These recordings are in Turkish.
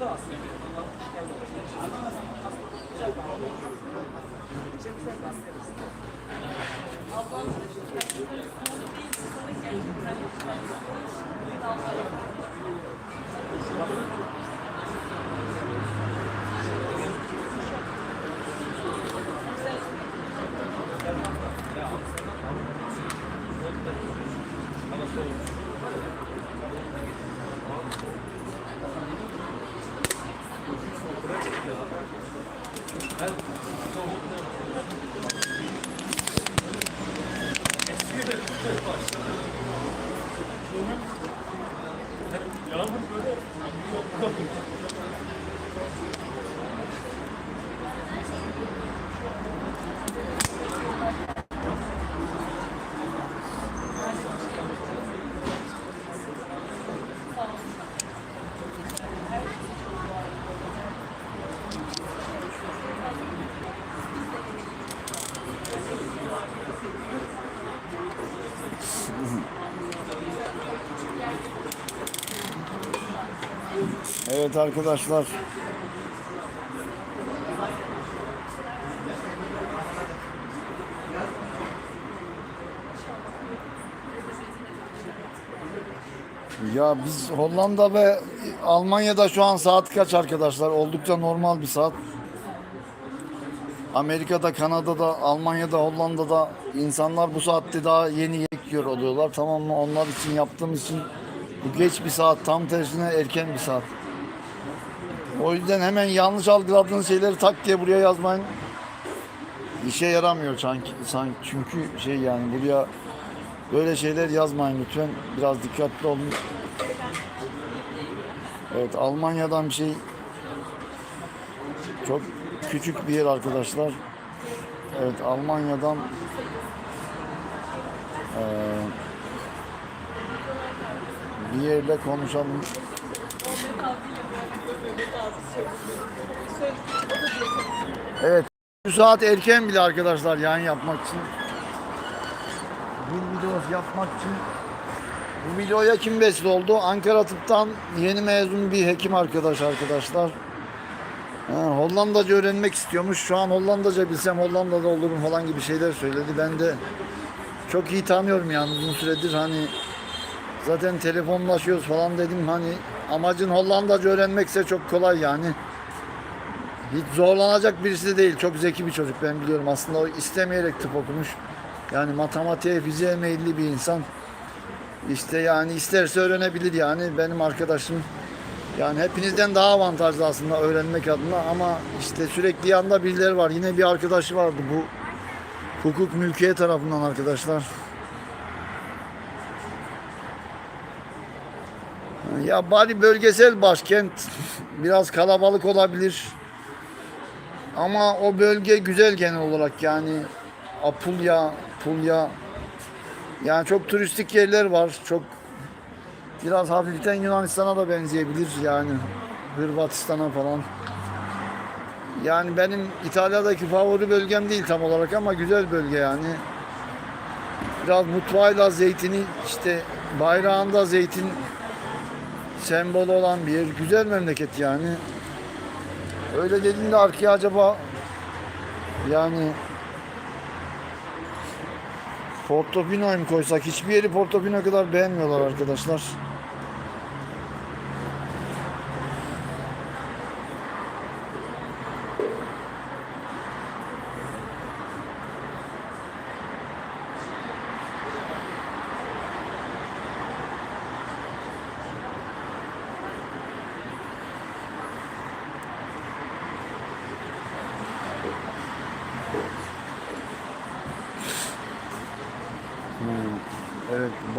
Bu da aslında. Evet arkadaşlar. Ya biz Hollanda ve Almanya'da şu an saat kaç arkadaşlar? Oldukça normal bir saat. Amerika'da, Kanada'da, Almanya'da, Hollanda'da insanlar bu saatte daha yeni yemek yiyor oluyorlar. Tamam mı? Onlar için yaptığımız için bu geç bir saat. Tam tersine erken bir saat. O yüzden hemen yanlış algıladığınız şeyleri tak diye buraya yazmayın. İşe yaramıyor sanki, sanki çünkü şey yani buraya böyle şeyler yazmayın lütfen. Biraz dikkatli olun. Evet Almanya'dan bir şey çok küçük bir yer arkadaşlar. Evet Almanya'dan eee, bir yerle konuşalım. Evet. Bu saat erken bile arkadaşlar yani yapmak için. Bir video yapmak için. Bu videoya kim vesile oldu? Ankara Tıp'tan yeni mezun bir hekim arkadaş arkadaşlar. Ha, Hollandaca öğrenmek istiyormuş. Şu an Hollandaca bilsem Hollanda'da olurum falan gibi şeyler söyledi. Ben de çok iyi tanıyorum yani uzun süredir hani zaten telefonlaşıyoruz falan dedim hani amacın Hollandaca öğrenmekse çok kolay yani. Hiç zorlanacak birisi de değil. Çok zeki bir çocuk ben biliyorum. Aslında o istemeyerek tıp okumuş. Yani matematiğe, fiziğe meyilli bir insan. İşte yani isterse öğrenebilir yani. Benim arkadaşım yani hepinizden daha avantajlı aslında öğrenmek adına ama işte sürekli yanında birileri var. Yine bir arkadaşı vardı bu hukuk mülkiye tarafından arkadaşlar. Ya Bali bölgesel başkent biraz kalabalık olabilir. Ama o bölge güzel genel olarak yani Apulya, Pulya yani çok turistik yerler var. Çok biraz hafiften Yunanistan'a da benzeyebilir yani Hırvatistan'a falan. Yani benim İtalya'daki favori bölgem değil tam olarak ama güzel bölge yani. Biraz mutfağıyla zeytini işte bayrağında zeytin sembolü olan bir yer. Güzel memleket yani. Öyle dediğinde arkaya acaba yani Portofino'yu mu koysak? Hiçbir yeri Portofino kadar beğenmiyorlar arkadaşlar.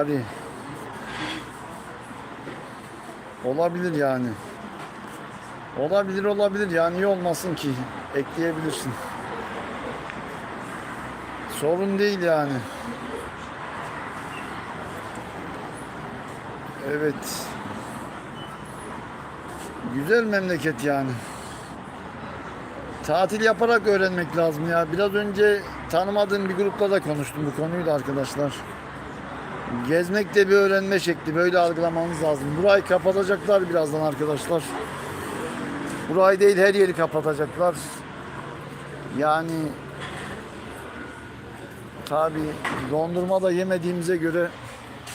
Bari olabilir yani. Olabilir olabilir yani niye olmasın ki ekleyebilirsin. Sorun değil yani. Evet. Güzel memleket yani. Tatil yaparak öğrenmek lazım ya. Biraz önce tanımadığım bir grupla da konuştum bu konuyu da arkadaşlar. Gezmek de bir öğrenme şekli. Böyle algılamanız lazım. Burayı kapatacaklar birazdan arkadaşlar. Burayı değil her yeri kapatacaklar. Yani tabi dondurma da yemediğimize göre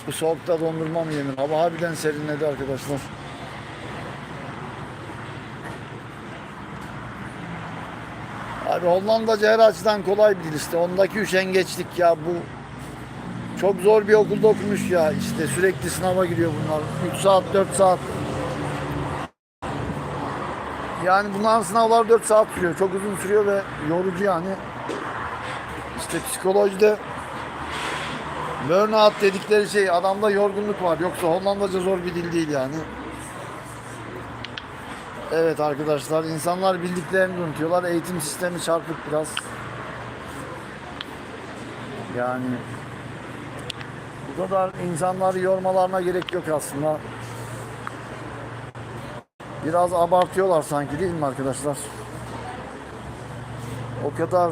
bu soğukta dondurma mı yenir? Hava harbiden serinledi arkadaşlar. Abi Hollandaca her açıdan kolay bir dil işte. Ondaki üşengeçlik ya bu çok zor bir okulda okumuş ya işte sürekli sınava giriyor bunlar. 3 saat 4 saat. Yani bunların sınavlar 4 saat sürüyor. Çok uzun sürüyor ve yorucu yani. İşte psikolojide burnout dedikleri şey adamda yorgunluk var. Yoksa Hollandaca zor bir dil değil yani. Evet arkadaşlar insanlar bildiklerini unutuyorlar. Eğitim sistemi çarpık biraz. Yani kadar insanları yormalarına gerek yok aslında. Biraz abartıyorlar sanki değil mi arkadaşlar? O kadar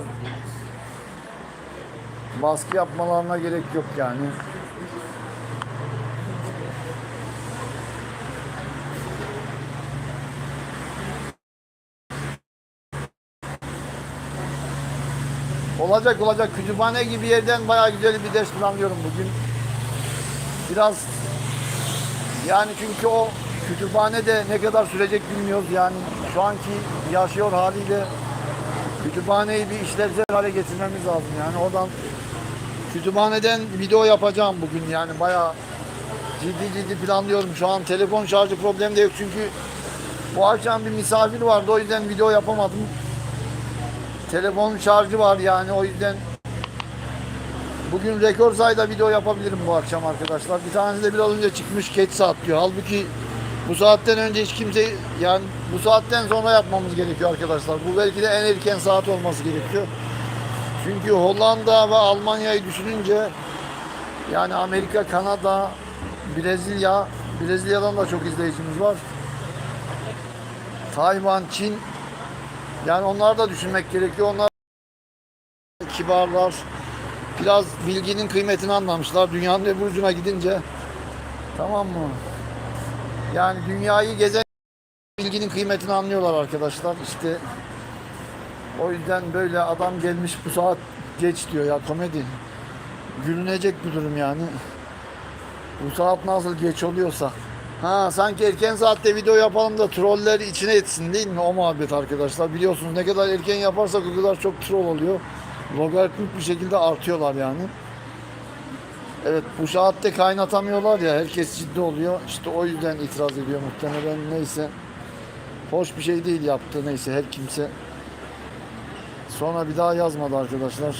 baskı yapmalarına gerek yok yani. Olacak olacak kütüphane gibi yerden bayağı güzel bir ders planlıyorum bugün. Biraz yani çünkü o kütüphane de ne kadar sürecek bilmiyoruz. Yani şu anki yaşıyor haliyle kütüphaneyi bir işlevsel hale getirmemiz lazım. Yani oradan kütüphaneden video yapacağım bugün. Yani bayağı ciddi ciddi planlıyorum. Şu an telefon şarjı problemi de yok. Çünkü bu akşam bir misafir vardı. O yüzden video yapamadım. Telefon şarjı var yani. O yüzden Bugün rekor sayıda video yapabilirim bu akşam arkadaşlar. Bir tanesi de biraz önce çıkmış geç saat diyor. Halbuki bu saatten önce hiç kimse yani bu saatten sonra yapmamız gerekiyor arkadaşlar. Bu belki de en erken saat olması gerekiyor. Çünkü Hollanda ve Almanya'yı düşününce yani Amerika, Kanada, Brezilya, Brezilya'dan da çok izleyicimiz var. Tayvan, Çin yani onları da düşünmek gerekiyor. Onlar kibarlar, biraz bilginin kıymetini anlamışlar. Dünyanın öbür ucuna gidince tamam mı? Yani dünyayı gezen bilginin kıymetini anlıyorlar arkadaşlar. İşte o yüzden böyle adam gelmiş bu saat geç diyor ya komedi. Gülünecek bir durum yani. Bu saat nasıl geç oluyorsa. Ha sanki erken saatte video yapalım da troller içine etsin değil mi? O muhabbet arkadaşlar. Biliyorsunuz ne kadar erken yaparsak o kadar çok troll oluyor logaritmik bir şekilde artıyorlar yani. Evet bu saatte kaynatamıyorlar ya herkes ciddi oluyor. İşte o yüzden itiraz ediyor muhtemelen neyse. Hoş bir şey değil yaptığı neyse her kimse. Sonra bir daha yazmadı arkadaşlar.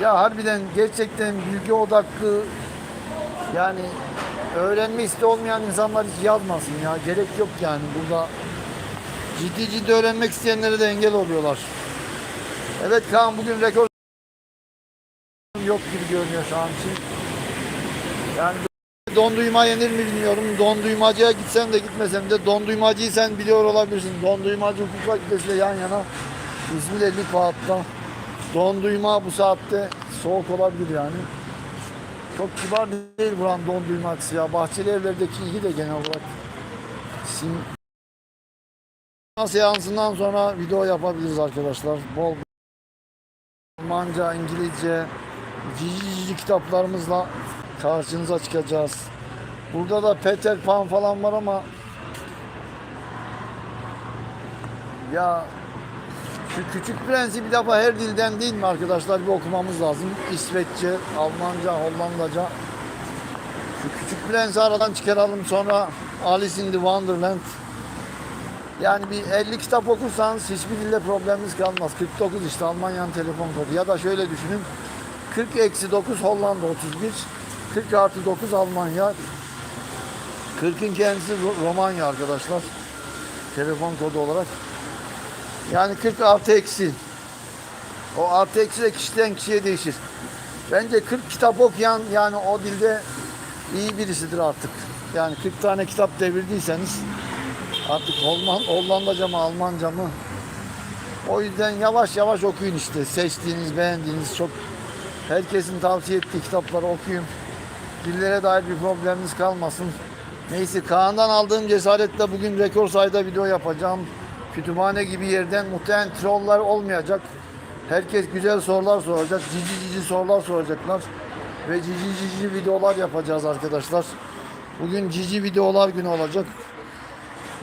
Ya harbiden gerçekten bilgi odaklı yani öğrenme isteği olmayan insanlar hiç yazmasın ya. Gerek yok yani burada ciddi ciddi öğrenmek isteyenlere de engel oluyorlar. Evet Kaan bugün rekor yok gibi görünüyor şu an için. Yani don duyma yenir mi bilmiyorum. Don duymacıya gitsem de gitmesem de don duymacıyı sen biliyor olabilirsin. Don duymacı hukuk fakültesiyle yan yana. İzmir 50 Fuat'ta. Don duyma bu saatte soğuk olabilir yani. Çok kibar değil buranın don duymacısı ya. Bahçeli evlerdeki iyi de genel olarak. Sim seansından sonra video yapabiliriz arkadaşlar. Bol Almanca, İngilizce, cici kitaplarımızla karşınıza çıkacağız. Burada da Peter Pan falan var ama ya şu küçük prensi bir defa her dilden değil mi arkadaşlar bir okumamız lazım. İsveççe, Almanca, Hollandaca. Şu küçük prensi aradan çıkaralım sonra Alice in the Wonderland. Yani bir 50 kitap okursanız hiçbir dilde probleminiz kalmaz. 49 işte Almanya'nın telefon kodu. Ya da şöyle düşünün. 40 eksi 9 Hollanda 31. 40 artı 9 Almanya. 40'ın kendisi Ro- Romanya arkadaşlar. Telefon kodu olarak. Yani 40 artı eksi. O artı eksi de kişiden kişiye değişir. Bence 40 kitap okuyan yani o dilde iyi birisidir artık. Yani 40 tane kitap devirdiyseniz Artık Holland, Hollandaca mı Almanca mı? O yüzden yavaş yavaş okuyun işte. Seçtiğiniz, beğendiğiniz çok herkesin tavsiye ettiği kitapları okuyun. Dillere dair bir probleminiz kalmasın. Neyse Kaan'dan aldığım cesaretle bugün rekor sayıda video yapacağım. Kütüphane gibi yerden muhtemelen trolllar olmayacak. Herkes güzel sorular soracak. Cici cici sorular soracaklar. Ve cici cici videolar yapacağız arkadaşlar. Bugün cici videolar günü olacak.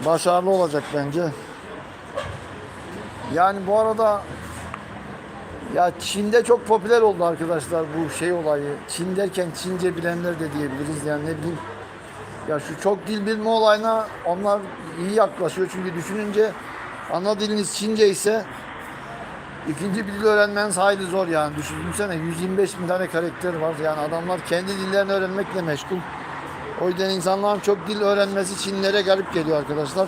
Başarılı olacak bence. Yani bu arada ya Çin'de çok popüler oldu arkadaşlar bu şey olayı. Çin derken Çince bilenler de diyebiliriz. Yani ne bileyim ya şu çok dil bilme olayına onlar iyi yaklaşıyor. Çünkü düşününce ana diliniz Çince ise ikinci bir dil öğrenmeniz hayli zor yani. Düşünsene 125 bin tane karakter var. Yani adamlar kendi dillerini öğrenmekle meşgul. O yüzden insanların çok dil öğrenmesi Çinlere garip geliyor arkadaşlar.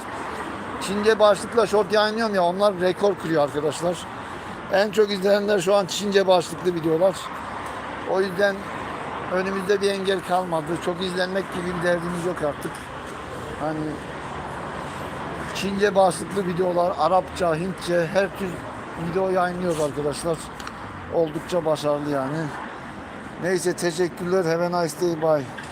Çince başlıkla short yayınlıyorum ya onlar rekor kırıyor arkadaşlar. En çok izlenenler şu an Çince başlıklı videolar. O yüzden önümüzde bir engel kalmadı. Çok izlenmek gibi bir derdimiz yok artık. Hani Çince başlıklı videolar, Arapça, Hintçe her tür video yayınlıyoruz arkadaşlar. Oldukça başarılı yani. Neyse teşekkürler. Have a nice day. Bye.